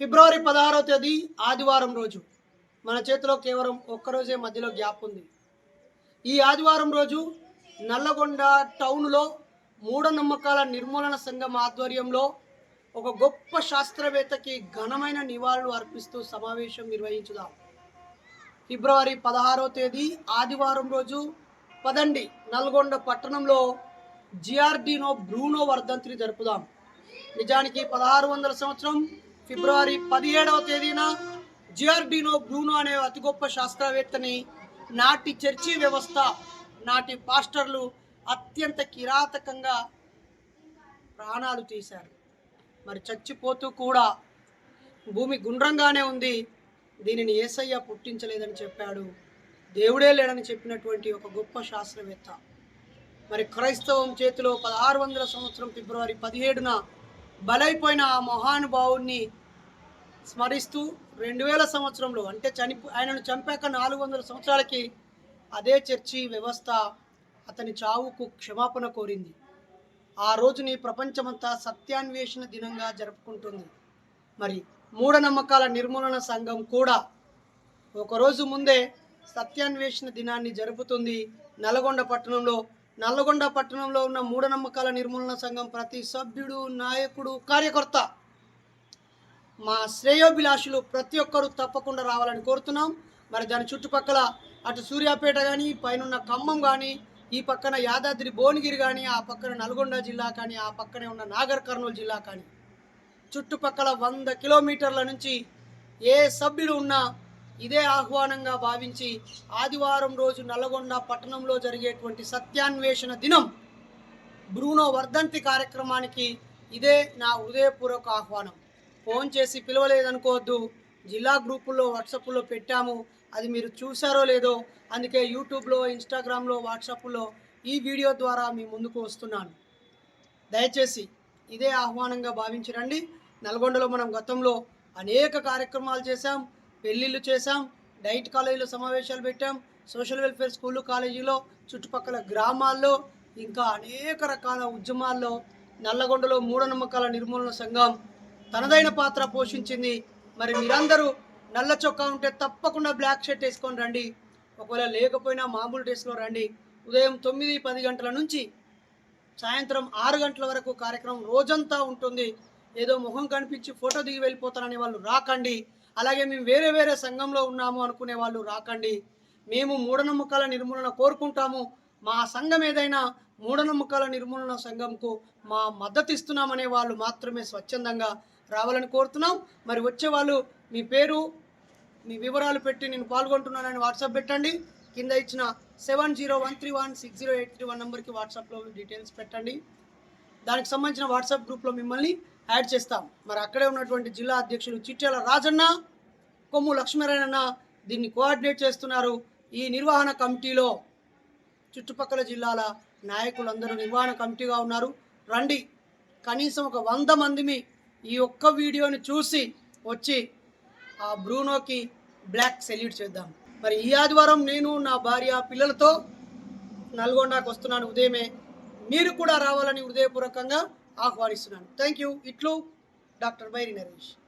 ఫిబ్రవరి పదహారవ తేదీ ఆదివారం రోజు. మన చేతిలో కేవలం ఒక్కరోజే మధ్యలో గ్యాప్ ఉంది. ఈ ఆదివారం రోజు నల్లగొండ టౌన్లో మూఢనమ్మకాల నిర్మూలన సంఘం ఆధ్వర్యంలో ఒక గొప్ప శాస్త్రవేత్తకి ఘనమైన నివాళులు అర్పిస్తూ సమావేశం నిర్వహించుదాం. ఫిబ్రవరి పదహారవ తేదీ ఆదివారం రోజు పదండి నల్గొండ పట్టణంలో జిఆర్డినో బ్రూనో వర్ధంతిని జరుపుదాం. నిజానికి పదహారు వందల సంవత్సరం ఫిబ్రవరి పదిహేడవ తేదీన జిఆర్డినో బ్రూనో అనే అతి గొప్ప శాస్త్రవేత్తని నాటి చర్చి వ్యవస్థ నాటి పాస్టర్లు అత్యంత కిరాతకంగా ప్రాణాలు తీశారు. మరి చచ్చిపోతూ కూడా భూమి గుండ్రంగానే ఉంది. దీనిని ఏసయ్య పుట్టించలేదని చెప్పాడు. దేవుడే లేడని చెప్పినటువంటి ఒక గొప్ప శాస్త్రవేత్త. మరి క్రైస్తవం చేతిలో పదహారు వందల సంవత్సరం ఫిబ్రవరి పదిహేడున బలైపోయిన ఆ మహానుభావుడిని స్మరిస్తూ రెండు వేల సంవత్సరంలో అంటే చని ఆయనను చంపాక నాలుగు వందల సంవత్సరాలకి అదే చర్చి వ్యవస్థ అతని చావుకు క్షమాపణ కోరింది. ఆ రోజుని ప్రపంచమంతా సత్యాన్వేషణ దినంగా జరుపుకుంటుంది. మరి మూఢనమ్మకాల నిర్మూలన సంఘం కూడా ఒకరోజు ముందే సత్యాన్వేషణ దినాన్ని జరుపుతుంది నల్గొండ పట్టణంలో నల్లగొండ పట్టణంలో ఉన్న మూఢనమ్మకాల నిర్మూలన సంఘం ప్రతి సభ్యుడు నాయకుడు కార్యకర్త మా శ్రేయోభిలాషులు ప్రతి ఒక్కరూ తప్పకుండా రావాలని కోరుతున్నాం. మరి దాని చుట్టుపక్కల అటు సూర్యాపేట కానీ పైన ఖమ్మం కానీ ఈ పక్కన యాదాద్రి భువనగిరి కానీ ఆ పక్కన నల్గొండ జిల్లా కానీ ఆ పక్కనే ఉన్న నాగర్ కర్నూలు జిల్లా కానీ చుట్టుపక్కల వంద కిలోమీటర్ల నుంచి ఏ సభ్యుడు ఉన్నా ఇదే ఆహ్వానంగా భావించి ఆదివారం రోజు నల్లగొండ పట్టణంలో జరిగేటువంటి సత్యాన్వేషణ దినం బ్రూనో వర్ధంతి కార్యక్రమానికి ఇదే నా హృదయపూర్వక ఆహ్వానం. ఫోన్ చేసి పిలవలేదనుకోవద్దు. జిల్లా గ్రూపుల్లో వాట్సాప్లో పెట్టాము. అది మీరు చూసారో లేదో అందుకే యూట్యూబ్లో ఇన్స్టాగ్రామ్లో వాట్సాప్లో ఈ వీడియో ద్వారా మీ ముందుకు వస్తున్నాను. దయచేసి ఇదే ఆహ్వానంగా భావించి రండి. నల్గొండలో మనం గతంలో అనేక కార్యక్రమాలు చేశాం. పెళ్ళిళ్ళు చేశాం డైట్ కాలేజీలో సమావేశాలు పెట్టాం సోషల్ వెల్ఫేర్ స్కూళ్ళు కాలేజీలో చుట్టుపక్కల గ్రామాల్లో ఇంకా అనేక రకాల ఉద్యమాల్లో నల్లగొండలో మూఢనమ్మకాల నిర్మూలన సంఘం తనదైన పాత్ర పోషించింది. మరి మీరందరూ నల్ల చొక్కా ఉంటే తప్పకుండా బ్లాక్ షర్ట్ వేసుకొని రండి. ఒకవేళ లేకపోయినా మామూలు డ్రెస్లో రండి. ఉదయం తొమ్మిది పది గంటల నుంచి సాయంత్రం ఆరు గంటల వరకు కార్యక్రమం రోజంతా ఉంటుంది. ఏదో ముఖం కనిపించి ఫోటో దిగి వెళ్ళిపోతారనే వాళ్ళు రాకండి. అలాగే మేము వేరే వేరే సంఘంలో ఉన్నాము అనుకునే వాళ్ళు రాకండి. మేము మూఢనమ్మకాల నిర్మూలన కోరుకుంటాము. మా సంఘం ఏదైనా మూఢనమ్మకాల నిర్మూలన సంఘంకు మా మద్దతు ఇస్తున్నామనే వాళ్ళు మాత్రమే స్వచ్ఛందంగా రావాలని కోరుతున్నాం. మరి వచ్చే వాళ్ళు మీ పేరు మీ వివరాలు పెట్టి నేను పాల్గొంటున్నానని వాట్సాప్ పెట్టండి. కింద ఇచ్చిన seven zero one three one six zero eight three one నెంబర్కి వాట్సాప్లో డీటెయిల్స్ పెట్టండి. దానికి సంబంధించిన వాట్సాప్ గ్రూప్లో మిమ్మల్ని యాడ్ చేస్తాం. మరి అక్కడే ఉన్నటువంటి జిల్లా అధ్యక్షులు చిట్యాల రాజన్న కొమ్ము లక్ష్మీనారాయణ దీన్ని కోఆర్డినేట్ చేస్తున్నారు. ఈ నిర్వహణ కమిటీలో చుట్టుపక్కల జిల్లాల నాయకులందరూ నిర్వహణ కమిటీగా ఉన్నారు. రండి. కనీసం ఒక వంద మందిని ఈ ఒక్క వీడియోని చూసి వచ్చి ఆ బ్రూనోకి బ్లాక్ సెల్యూట్ చేద్దాం. మరి ఈ ఆదివారం నేను నా భార్య పిల్లలతో నల్గొండకు వస్తున్నాను. ఉదయమే మీరు కూడా రావాలని హృదయపూర్వకంగా ఆహ్వానిస్తున్నాను. థ్యాంక్ యూ ఇట్లు డాక్టర్ బైరి నరేష్.